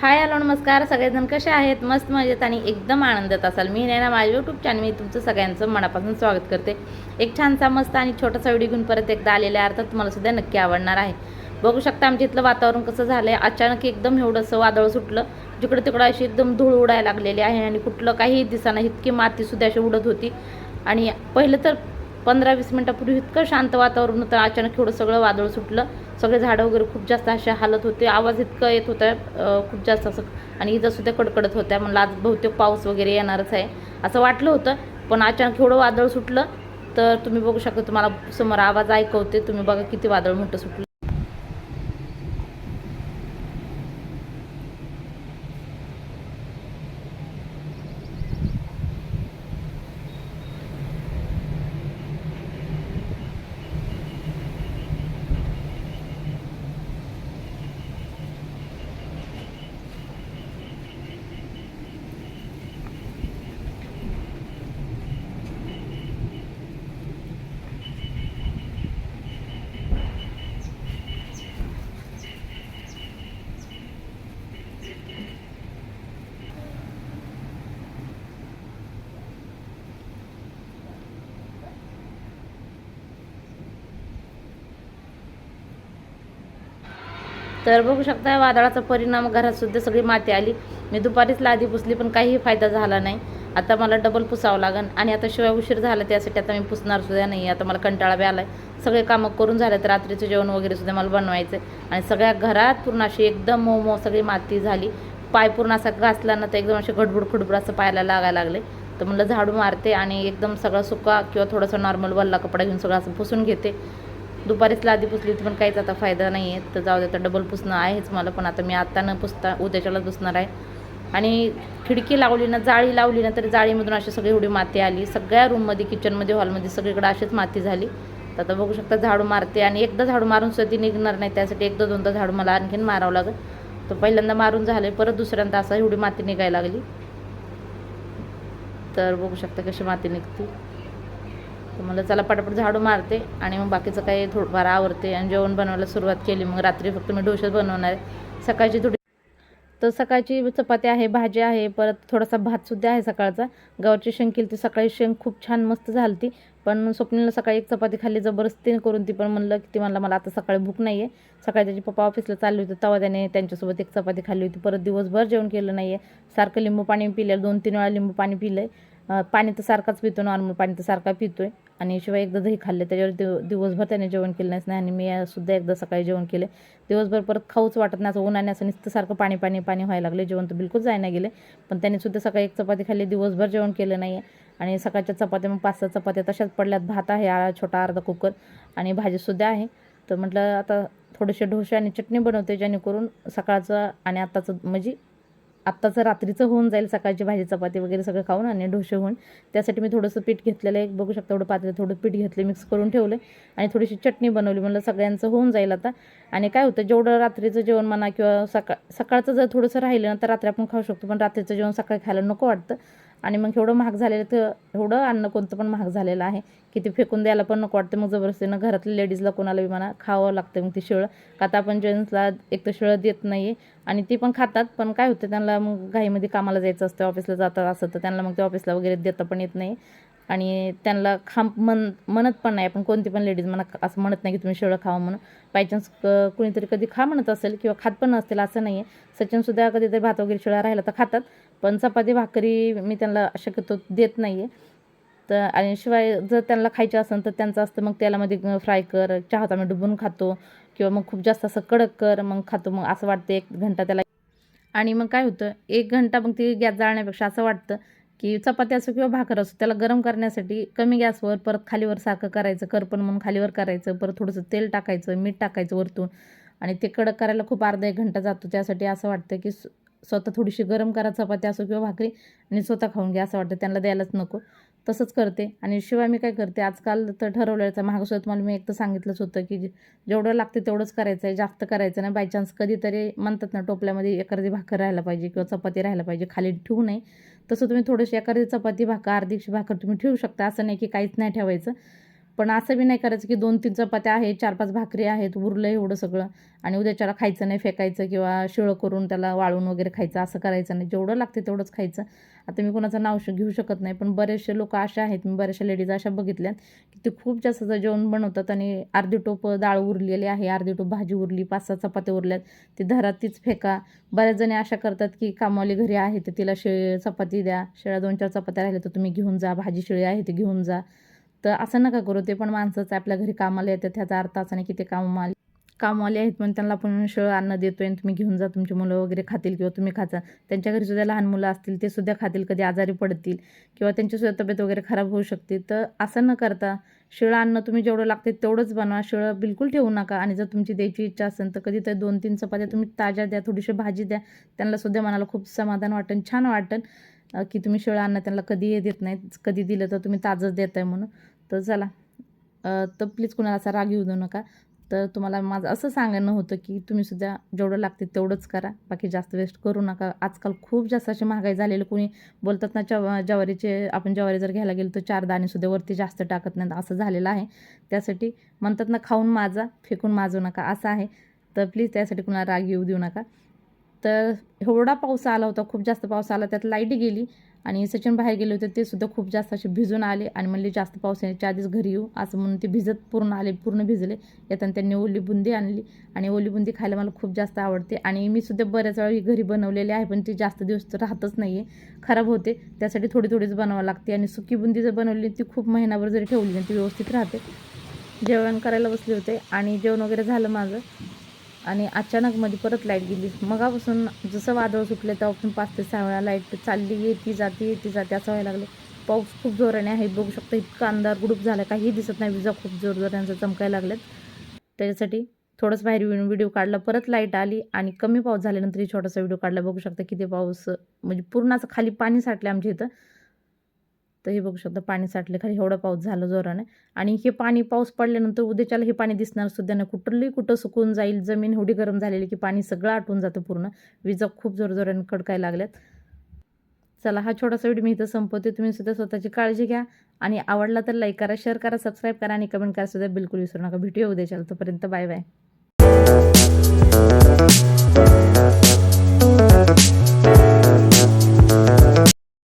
Hi hello नमस्कार. सगळेजण कसे आहेत? मस्त मजेत आणि एकदम आनंदात असाल. मी नैना माझ्या यूट्यूब चॅनल मी तुमचं सगळ्यांचं मनापासून स्वागत करते. एक छानसा मस्त आणि छोटासा व्हिडिओ घेऊन परत एकदा आलेल्या अर्थात तुम्हाला सुद्धा नक्की आवडणार आहे. बघू शकता आमच्या इथलं वातावरण कसं झालं आहे अचानक एकदम एवढंसं वादळ सुटलं. जिकडं तिकडं अशी एकदम धूळ उडायला लागलेली आहे आणि कुठलं काही दिसाना इतकी मातीसुद्धा अशी उडत होती. आणि पहिलं तर पंधरा वीस मिनटापूर्वी इतकं शांत वातावरण होतं. अचानक एवढं सगळं वादळ सुटलं. सगळे झाडं वगैरे खूप जास्त असे हालत होते. आवाज इतकं येत होता खूप जास्त असं. आणि इथं सुद्धा कडकडत होत्या. म्हणलं आज बहुतेक पाऊस वगैरे येणारच आहे. असं वाटलं होतं. पण अचानक एवढं वादळ सुटलं तर तुम्ही बघू शकता तुम्हाला समोर आवाज ऐकवते. तुम्ही बघा किती वादळ मोठं सुटलं. तर बघू शकता वादळाचा परिणाम घरात सुद्धा सगळी माती आली. मी दुपारीच लादी पुसली पण काहीही फायदा झाला नाही. आता मला डबल पुसावं लागन. आणि आता शिवाय उशीर झाला त्यासाठी आता मी पुसणार सुद्धा नाही. आता मला कंटाळा बी आला आहे सगळे कामं करून झाले तर रात्रीचं जेवण वगैरे सुद्धा मला बनवायचं आहे आणि सगळ्या घरात पूर्ण अशी एकदम मऊ मऊ सगळी माती झाली. पाय पूर्ण असा घासला ना तर एकदम असे खडबड खडबड असं पायाला लागायला लागले. तर म्हणलं झाडू मारते आणि एकदम सगळं सुका किंवा थोडंसं नॉर्मल वल्ला कपडा घेऊन सगळं असं पुसून घेते. दुपारीच लादी पुसली होती पण काहीच आता फायदा नाही आहे तर जाऊ दे तर डबल पुसणं आहेच मला पण आता मी आत्ता न पुसता उद्याच्याला पुसणार आहे. आणि खिडकी लावली ना जाळी लावली ना तरी जाळीमधून अशी सगळी एवढी माती आली. सगळ्या रूममध्ये किचनमध्ये हॉलमध्ये सगळीकडे अशीच माती झाली. तर आता बघू शकता झाडू मारते आणि एकदा झाडू मारून सुद्धा ती निघणार नाही. त्यासाठी एकदा दोनदा झाडू मला आणखीन मारावं लागेल. तर पहिल्यांदा मारून झाले परत दुसऱ्यांदा असा एवढी माती निघायला लागली. तर बघू शकता कशी माती निघते. तर मला चला पटापट झाडू मारते आणि मग बाकीचं काही थोडंफार आवरते आणि जेवण बनवायला सुरुवात केली. मग रात्री फक्त मी डोसे बनवणार आहे. सकाळची थोडी तर सकाळची चपाती आहे भाजी आहे परत थोडासा भातसुद्धा आहे सकाळचा. गव्हाची शेंग केली ती सकाळी शेंग खूप छान मस्त झाली ती पण स्वप्नीला सकाळी एक चपाती खाल्ली जबरदस्तीने करून ती. पण म्हणलं की ती म्हणलं मला आता सकाळी भूक नाही आहे सकाळी त्याची पप्पा ऑफिसला चालली होती. तेव्हा त्याने त्यांच्यासोबत एक चपाती खाल्ली होती. परत दिवसभर जेवण केलं नाही आहे सारखं लिंबू पाणी पिलं दोन तीन वेळा लिंबू पाणी पिलं आहे पाणी तर सारखाच पितो नॉर्मल पाणी तर सारखा पितो आहे आणि शिवाय एकदा दही खाल्ले त्याच्यावर दिव दिवसभर त्याने जेवण केलं नाहीच. नाही आणि मी सुद्धा एकदा सकाळी जेवण केले. दिवसभर परत खाऊच वाटत नाही असं उन्हाने असं नुसतं सारखं पाणी पाणी पाणी व्हायला लागले. जेवण तर बिलकुल जायला गेले. पण त्याने सुद्धा सकाळी एक चपाती खाल्ली दिवसभर जेवण केलं नाही आहे आणि सकाळच्या चपात्या मग पाच सहा चपात्या तशाच पडल्यात. भात आहे आ- छोटा अर्धा कुकर आणि भाजीसुद्धा आहे. तर म्हटलं आता थोडेसे ढोसे आणि चटणी बनवते जेणेकरून सकाळचं आणि आत्ताचं म्हणजे आत्ताचं रात्रीचं होऊन जाईल सकाळची भाजी चपाती वगैरे सगळं खाऊन आणि डोसे होऊन. त्यासाठी मी थोडंसं पीठ घेतलेलं आहे. बघू शकता एवढं पातळी थोडं पीठ घेतलं मिक्स करून ठेवलं आणि थोडीशी चटणी बनवली म्हणलं सगळ्यांचं होऊन जाईल आता. आणि काय होतं जेवढं रात्रीचं जेवण म्हणा किंवा सकाळ सकाळचं जर थोडंसं राहिलं ना तर रात्री आपण खाऊ शकतो. पण रात्रीचं जेवण सकाळी खायला नको वाटतं. आणि मग एवढं महाग झालेलं तर एवढं अन्न कोणतं पण महाग झालेलं आहे. की ते फेकून द्यायला पण नको वाटतं. मग जबरदस्तीनं घरातल्या लेडीजला कोणाला बी म्हणा खावं लागतं मग ती शिळं. का आता आपण जेंट्सला एक तर शिळं देत नाही आहे आणि ती पण खातात. पण काय होतं त्यांना मग घाईमध्ये कामाला जायचं असतं ऑफिसला जातात असं तर त्यांना मग ते ऑफिसला वगैरे देता पण येत नाही. आणि त्यांना खा मन म्हणत पण नाही. आपण कोणती पण लेडीज म्हणा असं म्हणत नाही की तुम्ही शिळं खावं म्हणून. बाय चान्स कुणीतरी कधी खा म्हणत असेल किंवा खात पण नसतील असं नाही आहे सचिनसुद्धा कधीतरी भात वगैरे शिळा राहिला तर खातात. पण चपाती भाकरी मी त्यांना शक्यतो देत नाही आहे तर आणि शिवाय जर त्यांना खायचं असेल तर त्यांचं असतं मग तेलामध्ये फ्राय कर चहात आम्ही डुबून खातो. किंवा मग खूप जास्त असं कडक कर मग खातो. मग असं वाटतं एक घंटा त्याला. आणि मग काय होतं एक घंटा मग ती गॅस जाळण्यापेक्षा असं वाटतं की चपाती असो किंवा भाकर असो त्याला गरम करण्यासाठी कमी गॅसवर परत खालीवर सारखं करायचं करपण म्हणून खालीवर करायचं परत थोडंसं तेल टाकायचं मीठ टाकायचं वरतून. आणि ते कडक करायला खूप अर्धा एक घंटा जातो. त्यासाठी असं वाटतं की स्वतः थोडीशी गरम करा चपाती असो किंवा भाकरी आणि स्वतः खाऊन घ्या असं वाटतं. त्यांना द्यायलाच नको. तसंच करते. आणि शिवाय मी काय करते आजकाल तर ठरवल्याचं महागसोबत तुम्हाला मी एक तर सांगितलंच होतं की जे- जेवढं लागते तेवढंच करायचं आहे जास्त करायचं नाही बाय चान्स कधीतरी म्हणतात ना टोपल्यामध्ये एखादी भाकर राहायला पाहिजे किंवा चपाती राहायला पाहिजे खाली ठेवू नये. तसं तुम्ही थोडीशी एखादी चपाती भाकर अर्धीशी भाकर तुम्ही ठेवू शकता. असं नाही की काहीच नाही ठेवायचं. पण असं बी नाही करायचं की दोन तीन चपात्या आहेत चार पाच भाकरी आहेत उरलं एवढं सगळं. आणि उद्याच्याला खायचं नाही फेकायचं किंवा शिळं करून त्याला वाळून वगैरे खायचं असं करायचं नाही. जेवढं लागते तेवढंच खायचं. आता मी कोणाचं नाव श- घेऊ शकत नाही पण बरेचसे लोक असे आहेत. मी बऱ्याचशा लेडीज अशा बघितल्यात की ते खूप जास्त जेवण बनवतात आणि अर्धी टोप डाळ उरलेली आहे अर्धी टोप भाजी उरली पाच सहा चपात्या उरल्यात ते धरात तीच फेका. बऱ्याच जणी अशा करतात की कामावली घरी आहे तर तिला शे चपाती द्या. शेळ्या दोन चार चपात्या राहिल्या तर तुम्ही घेऊन जा भाजी शिळी आहे ती घेऊन जा. असं नका करू ते पण माणसंच आपल्या घरी कामाला येतात ह्याचा अर्थ असा नाही की ते कामाला कामवाले आहेत पण त्यांना आपण शिळं अन्न देतो आणि तुम्ही घेऊन जा तुमची मुलं वगैरे खातील किंवा तुम्ही खाचा त्यांच्या घरी सुद्धा लहान मुलं असतील ते सुद्धा खातील कधी आजारी पडतील किंवा त्यांची सुद्धा तब्येत वगैरे खराब होऊ शकते. तर असं न करता शिळं अन्न तुम्ही जेवढं लागते तेवढंच बनवा शिळं बिलकुल ठेवू नका आणि जर तुमची द्यायची इच्छा असेल तर कधी तर दोन तीन चपात्या तुम्ही ताज्या द्या थोडीशी भाजी द्या त्यांना सुद्धा मनाला खूप समाधान वाटेल छान वाटेल की तुम्ही शिळं अन्न त्यांना कधी हे देत नाहीत कधी दिलं तर तुम्ही ताजंच देत आहे म्हणून. तर चला. तर प्लीज कुणाला असा राग येऊ देऊ नका. तर तुम्हाला माझं असं सांगणं होतं की तुम्ही सुद्धा जेवढं लागते तेवढंच करा. बाकी जास्त वेस्ट करू नका. आजकाल खूप जास्त अशी महागाई झालेली कोणी बोलतात ना जवा ज्वारीचे आपण ज्वारी जर घ्यायला गेलो तर चार दाणेसुद्धा वरती जास्त टाकत नाहीत. असं झालेलं आहे. त्यासाठी म्हणतात ना खाऊन माझा फेकून माजू नका. असं आहे. तर प्लीज त्यासाठी कुणाला राग येऊ देऊ नका. तर एवढा पाऊस आला होता खूप जास्त पाऊस आला. त्यात लाइट गेली. आणि सचिन बाहेर गेले होते ते सुद्धा खूप जास्त असे भिजून आले आणि म्हणले जास्त पाऊस येण्याच्या आधीच घरी येऊ. असं म्हणून ते भिजत पूर्ण आले पूर्ण भिजले. येताना त्यांनी ओली बुंदी आणली आणि ओली बुंदी खायला मला खूप जास्त आवडते. आणि मी सुद्धा बऱ्याच वेळा घरी बनवलेली आहे पण ती जास्त दिवस तर राहतच नाही आहे खराब होते. त्यासाठी थोडी थोडीच बनवावं लागते. आणि सुकी बुंदी जर बनवली ती खूप महिनाभर जरी ठेवली ना ती व्यवस्थित राहते. जेवण करायला बसले होते आणि जेवण वगैरे झालं माझं. आणि अचानक मध्ये परत लाइट गेली. मगापासून जसं वादळ सुटले तेव्हापासून पाच ते सहा वेळा लाइट चालली येते जाते येते जाते असं व्हायला लागलं. पाऊस खूप जोराने आहे बघू शकता इतका अंधार गुडूप झाला काही दिसत नाही विजा खूप जोर जोरांचं चमकायला लागल्यात. त्याच्यासाठी थोडंसं बाहेर व्हिडिओ काढला परत लाइट आली आणि कमी पाऊस झाल्यानंतर छोटासा व्हिडिओ काढला. बघू शकता किती पाऊस म्हणजे पूर्ण असं खाली पाणी साठले आमच्या इथं. तर हे बघू शकता पाणी साठले खाली एवढा पाऊस झाला जोराने. आणि हे पाणी पाऊस पडल्यानंतर उद्याच्याला हे पाणी दिसणार सुद्धा नाही. कुठलंही कुठं सुकून जाईल जमीन एवढी गरम झालेली की पाणी सगळं आटून जातं पूर्ण. विजा खूप जोरजोराने कडकायला लागल्यात. चला हा छोटासा व्हिडिओ मी इथं संपवते. तुम्ही सुद्धा स्वतःची काळजी घ्या. आणि आवडला तर लाईक करा शेअर करा सबस्क्राईब करा आणि कमेंट करा सुद्धा बिलकुल विसरू नका. भेटूया उद्याच्याला. तोपर्यंत बाय बाय